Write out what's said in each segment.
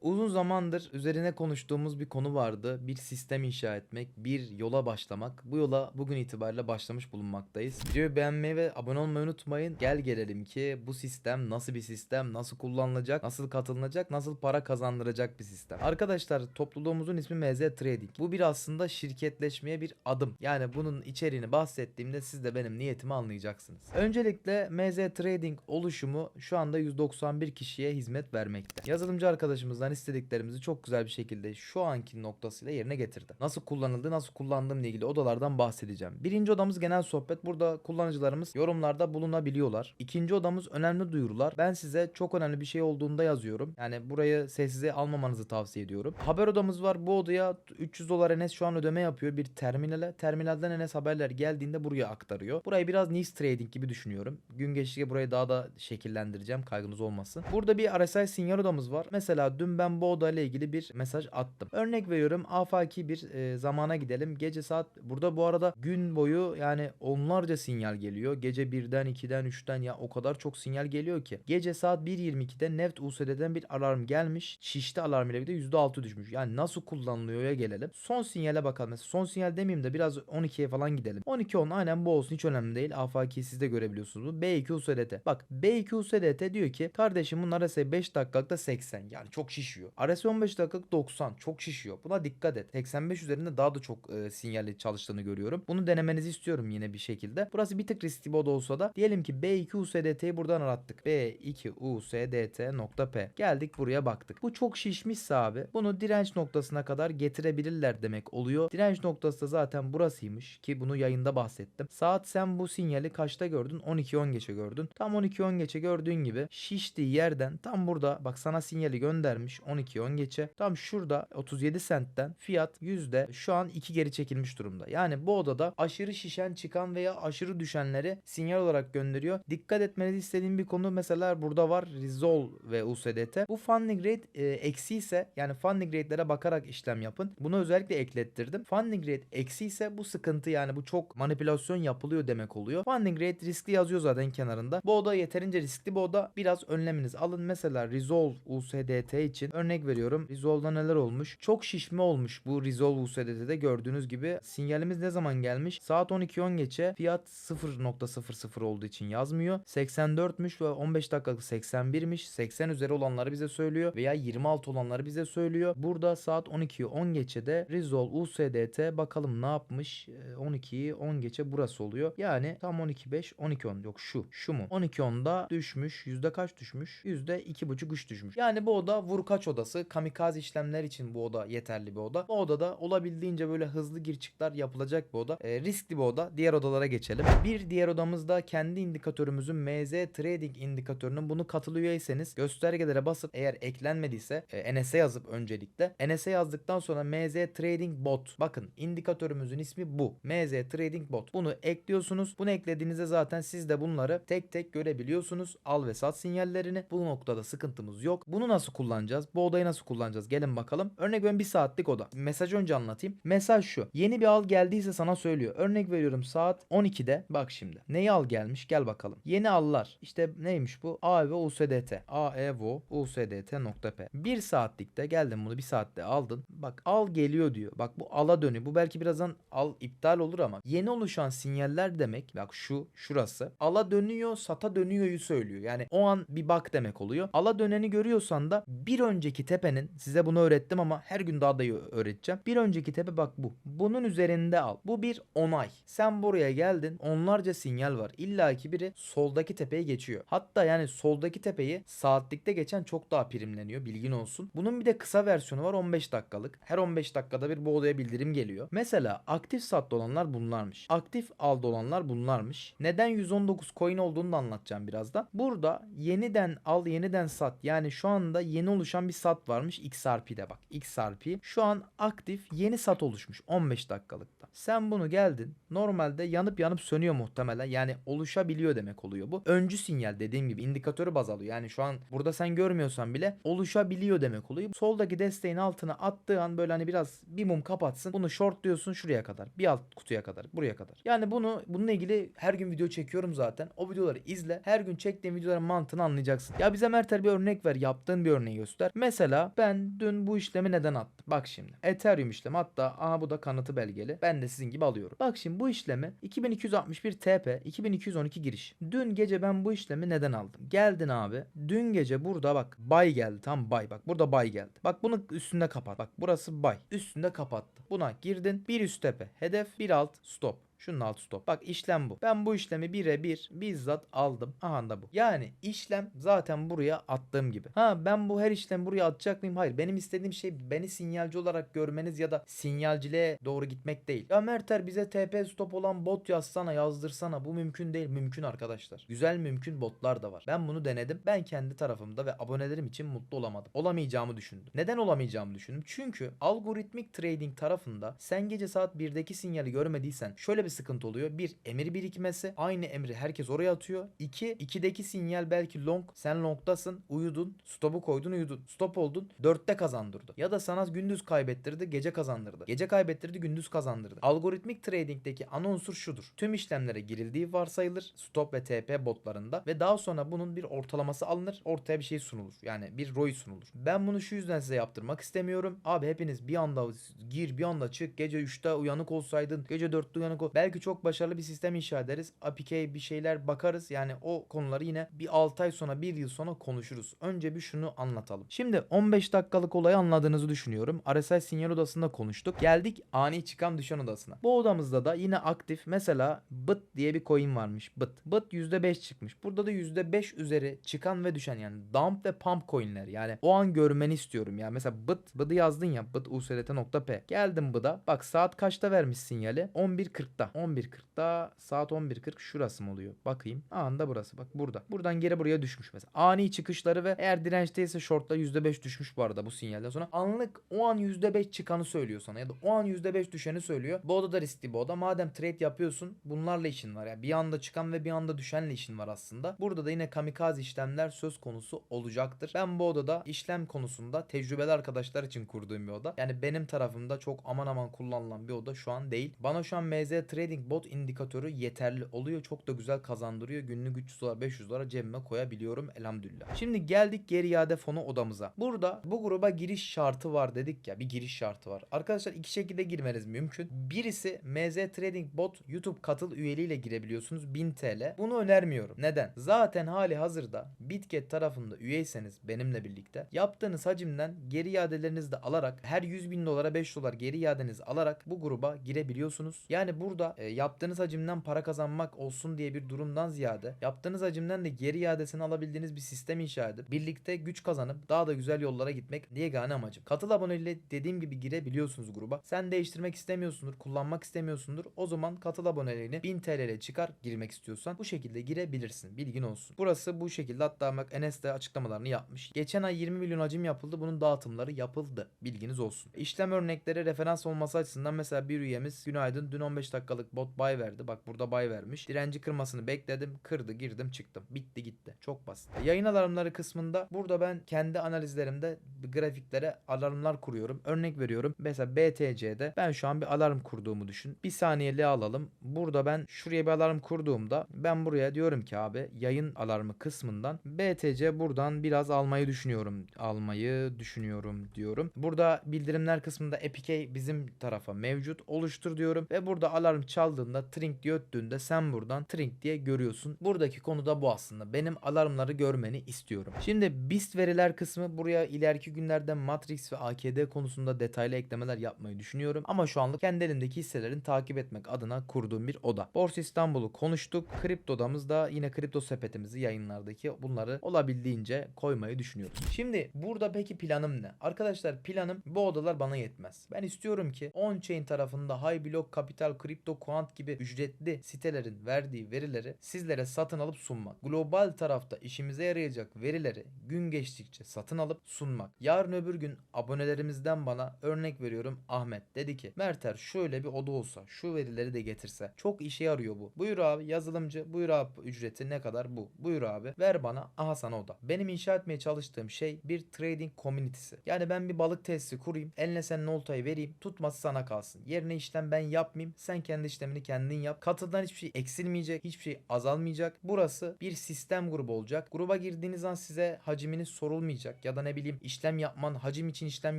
Uzun zamandır üzerine konuştuğumuz bir konu vardı. Bir sistem inşa etmek, bir yola başlamak. Bu yola bugün itibariyle başlamış bulunmaktayız. Videoyu beğenmeyi ve abone olmayı unutmayın. Gel gelelim ki bu sistem nasıl bir sistem, nasıl kullanılacak, nasıl katılınacak, nasıl para kazandıracak bir sistem. Arkadaşlar topluluğumuzun ismi MZ Trading. Bu bir aslında şirketleşmeye bir adım. Yani bunun içeriğini bahsettiğimde siz de benim niyetimi anlayacaksınız. Öncelikle MZ Trading oluşumu şu anda 191 kişiye hizmet vermekte. Yazılımcı arkadaşımızdan istediklerimizi çok güzel bir şekilde şu anki noktasıyla yerine getirdi. Nasıl kullanıldı, nasıl kullandığımla ilgili odalardan bahsedeceğim. Birinci odamız genel sohbet. Burada kullanıcılarımız yorumlarda bulunabiliyorlar. İkinci odamız önemli duyurular. Ben size çok önemli bir şey olduğunda yazıyorum. Yani burayı sessize almamanızı tavsiye ediyorum. Haber odamız var. Bu odaya 300 dolar Enes şu an ödeme yapıyor bir terminale. Terminalden Enes haberler geldiğinde buraya aktarıyor. Burayı biraz niche trading gibi düşünüyorum. Gün geçtikçe burayı daha da şekillendireceğim. Kaygınız olmasın. Burada bir RSI sinyal odamız var. Mesela dün ben bu oda ile ilgili bir mesaj attım. Örnek veriyorum afaki bir e, zamana gidelim. Gece saat burada bu arada gün boyu yani onlarca sinyal geliyor. Gece 1'den 2'den 3'ten ya o kadar çok sinyal geliyor ki. Gece saat 1.22'de Neft USD'den bir alarm gelmiş. Şişti alarm ile birlikte %6 düşmüş. Yani nasıl kullanılıyor'ya gelelim. Son sinyale bakalım. Mesela son sinyal demeyeyim de biraz 12'ye falan gidelim. 12-10 aynen bu olsun hiç önemli değil. Afaki'yi siz de görebiliyorsunuz. Bu B2 USDT. Bak B2 USDT diyor ki kardeşim bunun RSI 5 dakikalıkta 80. Yani çok şişiyor. RSI 15 dakikalık 90. Çok şişiyor. Buna dikkat et. 85 üzerinde daha da çok e, sinyali çalıştığını görüyorum. Bunu denemenizi istiyorum yine bir şekilde. Burası bir tık riskli oda olsa da diyelim ki B2 USDT'yi buradan arattık. B2 USDT.P. Geldik buraya baktık. Bu çok şişmişse abi bunu direnç noktasına kadar getirebilirler demek oluyor. Direnç noktası da zaten burasıymış ki bunu yayında bahsettim. Saat sen bu sinyali kaçta gördün? 12.10 geçe gördün. Tam 12.10 geçe gördüğün gibi şiştiği yerden tam burada bak sana sinyali göndermiş 12.10 geçe. Tam şurada 37 sentten fiyat yüzde şu an 2 geri çekilmiş durumda. Yani bu odada aşırı şişen çıkan veya aşırı düşenleri sinyal olarak gönderiyor. Dikkat etmenizi istediğim bir konu mesela burada var Rizol ve USDT. Bu funding rate e, eksi ise yani funding rate'lere bakarak işlem yapın. Bunu özellikle eklettirdim. Funding rate eksi ise bu sıkıntı yani bu çok manipülasyon yapılıyor demek oluyor. Funding rate riskli yazıyor zaten kenarında. Bu oda yeterince riskli bu oda. Biraz önleminizi alın. Mesela Resolve USDT için örnek veriyorum. Resolve'da neler olmuş? Çok şişme olmuş bu Resolve USDT'de gördüğünüz gibi. Sinyalimiz ne zaman gelmiş? Saat 12.10 geçe fiyat 0.00 olduğu için yazmıyor. 84'müş ve 15 dakikalık 81'miş. 80 üzeri olanları bize söylüyor veya 26 olanları bize söylüyor. Burada saat 12'yi 10 geçe de Resolve USDT bakalım ne yapmış? Ee, 12'yi 10 geçe burası oluyor. Yani tam 12.5 12.10 yok şu şu mu? 12.10'da düşmüş. Yüzde kaç düşmüş? Yüzde 2.5 3 düşmüş. Yani bu oda vur kaç odası. Kamikaze işlemler için bu oda yeterli bir oda. Bu odada olabildiğince böyle hızlı gir çıklar yapılacak bir oda. Ee, riskli bir oda. Diğer odalara geçelim. Bir diğer odamızda kendi indikatörümüzün MZ Trading indikatörünün bunu katıl üyeyseniz göstergelere basıp eğer eklenmediyse e, NS'e yazıp öncelikle NS'e yazdıktan sonra MZ Trading Bot. Bakın indikatörümüzün ismi bu. MZ Trading Bot. Bunu ekliyorsunuz. Bunu eklediğinizde zaten siz de bunları tek tek görebiliyorsunuz. Al ve sat sinyallerini. Bu noktada sıkıntımız yok. Bunu nasıl kullanacağız? Bu odayı nasıl kullanacağız? Gelin bakalım. Örnek veriyorum bir saatlik oda. Mesajı önce anlatayım. Mesaj şu. Yeni bir al geldiyse sana söylüyor. Örnek veriyorum saat 12'de. Bak şimdi. Neyi al gelmiş? Gel bakalım. Yeni allar. İşte neymiş bu? AEVO USDT. AEVO USDT.p. Bir saatlikte geldin bunu bir saatte aldın. Bak al geliyor diyor. Bak bu ala dönüyor. Bu belki birazdan al iptal olur ama yeni oluşan sinyaller demek. Bak şu şurası. Ala dönüyor sata dönüyor'yu söylüyor. Yani o an bir bak demek oluyor. Ala döneni görüyorsan da bir önceki tepenin size bunu öğrettim ama her gün daha da iyi öğreteceğim. Bir önceki tepe bak bu. Bunun üzerinde al. Bu bir onay. Sen buraya geldin. Onlarca sinyal var. İlla ki biri soldaki tepeye geçiyor. Hatta yani soldaki tepeyi saatlikte geçen çok daha primleniyor. Bilgin olsun. Bunun bir de kısa versiyonu var 15 dakikalık. Her 15 dakikada bir bu odaya bildirim geliyor. Mesela aktif satta olanlar bunlarmış. Aktif aldı olanlar bunlarmış. Neden 119 coin olduğunu da anlatacağım birazdan. Burada yeniden al yeniden sat. Yani şu anda yeni oluşan bir sat varmış XRP'de bak. XRP şu an aktif yeni sat oluşmuş 15 dakikalıkta. Sen bunu geldin. Normalde yanıp yanıp sönüyor muhtemelen. Yani oluşabiliyor demek oluyor bu. Öncü sinyal dediğim gibi indikatörü baz alıyor. Yani şu an burada sen görmüyorsan bile oluşabiliyor demek oluyor. Soldaki desteğin altına attığı an böyle hani biraz bir mum kapatsın. Bunu short diyorsun şuraya kadar. Bir alt kutuya kadar. Buraya kadar. Yani bunu bununla ilgili her gün video çekiyorum zaten. O videoları izle. Her gün çektiğim videoların mantığını anlayacaksın. Ya bize Mertel bir örnek ver. Yaptığın bir örneği göster. Mesela ben dün bu işlemi neden attım? Bak şimdi. Ethereum işlemi hatta aha bu da kanıtı belgeli. Ben de sizin gibi alıyorum. Bak şimdi bu işlemi 2261 TP 2212 giriş. Dün gece ben bu işlemi neden aldım? Geldin abi. Dün gece burada bak buy geldi. Tam buy bak. Burada buy geldi. Bak bunu üstünde kapat. Bak burası buy. Üstünde kapattı. Buna girdin. Bir üst tepe. Hedef bir alt stop. Şunun altı stop. Bak işlem bu. Ben bu işlemi birebir bizzat aldım. Aha da bu. Yani işlem zaten buraya attığım gibi. Ha ben bu her işlemi buraya atacak mıyım? Hayır. Benim istediğim şey beni sinyalci olarak görmeniz ya da sinyalciliğe doğru gitmek değil. Ya Merter bize TP stop olan bot yazsana yazdırsana. Bu mümkün değil. Mümkün arkadaşlar. Güzel mümkün botlar da var. Ben bunu denedim. Ben kendi tarafımda ve abonelerim için mutlu olamadım. Olamayacağımı düşündüm. Neden olamayacağımı düşündüm? Çünkü algoritmik trading tarafında sen gece saat 1'deki sinyali görmediysen şöyle bir sıkıntı oluyor. Bir, emir birikmesi. Aynı emri herkes oraya atıyor. İki, 2'deki sinyal belki long. Sen long'tasın. Uyudun. Stop'u koydun uyudun. Stop oldun. 4'te kazandırdı. Ya da sana gündüz kaybettirdi. Gece kazandırdı. Gece kaybettirdi. Gündüz kazandırdı. Algoritmik trading'deki ana unsur şudur. Tüm işlemlere girildiği varsayılır. Stop ve TP botlarında. Ve daha sonra bunun bir ortalaması alınır. Ortaya bir şey sunulur. Yani bir ROI sunulur. Ben bunu şu yüzden size yaptırmak istemiyorum. Abi hepiniz bir anda gir bir anda çık. Gece 3'te uyanık olsaydın. Gece 4'te uyanık ol. Belki çok başarılı bir sistem inşa ederiz. APK bir şeyler bakarız. Yani o konuları yine bir 6 ay sonra 1 yıl sonra konuşuruz. Önce bir şunu anlatalım. Şimdi 15 dakikalık olayı anladığınızı düşünüyorum. RSI sinyal odasında konuştuk. Geldik ani çıkan düşen odasına. Bu odamızda da yine aktif. Mesela BIT diye bir coin varmış. BIT. BIT %5 çıkmış. Burada da %5 üzeri çıkan ve düşen yani dump ve pump coinler. Yani o an görmeni istiyorum ya. Mesela BIT. BIT'i yazdın ya. BIT usdt.p. Geldim BIT'a. Bak saat kaçta vermiş sinyali? 11.40'da. 11.40'da saat 11.40 şurası mı oluyor? Bakayım. Anında burası. Bak burada. Buradan geri buraya düşmüş mesela. Ani çıkışları ve eğer dirençteyse shortla %5 düşmüş bu arada bu sinyalden sonra. Anlık o an %5 çıkanı söylüyor sana ya da o an %5 düşeni söylüyor. Bu oda da riskli bu oda. Madem trade yapıyorsun bunlarla işin var. Yani bir anda çıkan ve bir anda düşenle işin var aslında. Burada da yine kamikaze işlemler söz konusu olacaktır. Ben bu odada işlem konusunda tecrübeli arkadaşlar için kurduğum bir oda. Yani benim tarafımda çok aman aman kullanılan bir oda şu an değil. Bana şu an MZ Trading Bot indikatörü yeterli oluyor. Çok da güzel kazandırıyor. Günlük 300 dolar 500 dolar cebime koyabiliyorum elhamdülillah. Şimdi geldik geri iade fonu odamıza. Burada bu gruba giriş şartı var dedik ya. Bir giriş şartı var. Arkadaşlar iki şekilde girmeniz mümkün. Birisi MZ Trading Bot YouTube katıl üyeliğiyle girebiliyorsunuz 1000 TL. Bunu önermiyorum. Neden? Zaten hali hazırda Bitget tarafında üyeyseniz benimle birlikte yaptığınız hacimden geri iadelerinizi de alarak her 100 bin dolara 5 dolar geri iadenizi alarak bu gruba girebiliyorsunuz. Yani burada e, yaptığınız hacimden para kazanmak olsun diye bir durumdan ziyade yaptığınız hacimden de geri iadesini alabildiğiniz bir sistem inşa edip birlikte güç kazanıp daha da güzel yollara gitmek yegane amacım. Katıl aboneliğiyle dediğim gibi girebiliyorsunuz gruba. Sen değiştirmek istemiyorsundur, kullanmak istemiyorsundur. O zaman katıl aboneliğini 1000 TL ile çıkar girmek istiyorsan bu şekilde girebilirsin. Bilgin olsun. Burası bu şekilde hatta bak Enes de açıklamalarını yapmış. Geçen ay 20 milyon hacim yapıldı. Bunun dağıtımları yapıldı. Bilginiz olsun. İşlem örnekleri referans olması açısından mesela bir üyemiz günaydın dün 15 dakikalık bot buy verdi. Bak burada buy vermiş. Direnci kırmasını bekledim. Kırdı girdim çıktım. Bitti gitti. Çok basit. Yayın alarmları kısmında burada ben kendi analizlerimde grafiklere alarmlar kuruyorum. Örnek veriyorum. Mesela BTC'de ben şu an bir alarm kurduğumu düşün. Bir saniyeli alalım. Burada ben şuraya bir alarm kurduğumda ben buraya diyorum ki abi yayın alarmı kısmından BTC buradan biraz almayı düşünüyorum. Almayı düşünüyorum diyorum. Burada bildirimler kısmında APK bizim tarafa mevcut. Oluştur diyorum ve burada alarm çaldığında trink diye öttüğünde sen buradan trink diye görüyorsun. Buradaki konu da bu aslında. Benim alarmları görmeni istiyorum. Şimdi BIST veriler kısmı buraya ileriki günlerde Matrix ve AKD konusunda detaylı eklemeler yapmayı düşünüyorum. Ama şu anlık kendi elimdeki hisselerin takip etmek adına kurduğum bir oda. Borsa İstanbul'u konuştuk. Kripto odamızda yine kripto sepetimizi yayınlardaki bunları olabildiğince koymayı düşünüyoruz. Şimdi burada peki planım ne? Arkadaşlar planım bu odalar bana yetmez. Ben istiyorum ki on-chain tarafında High Block Capital Kripto Crypto.coin gibi ücretli sitelerin verdiği verileri sizlere satın alıp sunmak. Global tarafta işimize yarayacak verileri gün geçtikçe satın alıp sunmak. Yarın öbür gün abonelerimizden bana örnek veriyorum Ahmet dedi ki Merter şöyle bir oda olsa şu verileri de getirse çok işe yarıyor bu. Buyur abi yazılımcı buyur abi ücreti ne kadar bu. Buyur abi ver bana aha sana oda. Benim inşa etmeye çalıştığım şey bir trading community'si. Yani ben bir balık tesisi kurayım eline senin oltayı vereyim tutması sana kalsın. Yerine işlem ben yapmayayım sen kendi işlemini kendin yap. Katıldan hiçbir şey eksilmeyecek hiçbir şey azalmayacak. Burası bir sistem grubu olacak. Gruba girdiğiniz an size haciminiz sorulmayacak ya da ne bileyim işlem yapman hacim için işlem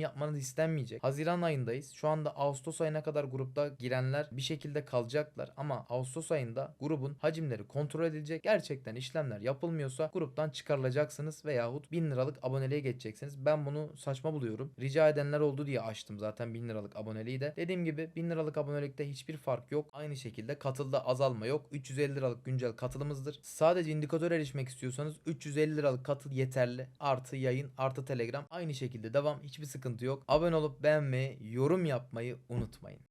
yapmanız istenmeyecek. Haziran ayındayız. Şu anda Ağustos ayına kadar grupta girenler bir şekilde kalacaklar ama Ağustos ayında grubun hacimleri kontrol edilecek. Gerçekten işlemler yapılmıyorsa gruptan çıkarılacaksınız veyahut 1000 liralık aboneliğe geçeceksiniz. Ben bunu saçma buluyorum. Rica edenler oldu diye açtım zaten 1000 liralık aboneliği de. Dediğim gibi 1000 liralık abonelikte hiçbir fark yok. Aynı şekilde katılda azalma yok. 350 liralık güncel katılımızdır. Sadece indikatör erişmek istiyorsanız 350 liralık katıl yeterli. Artı yayın artı telegram aynı şekilde devam. Hiçbir sıkıntı yok. Abone olup beğenmeyi, yorum yapmayı unutmayın.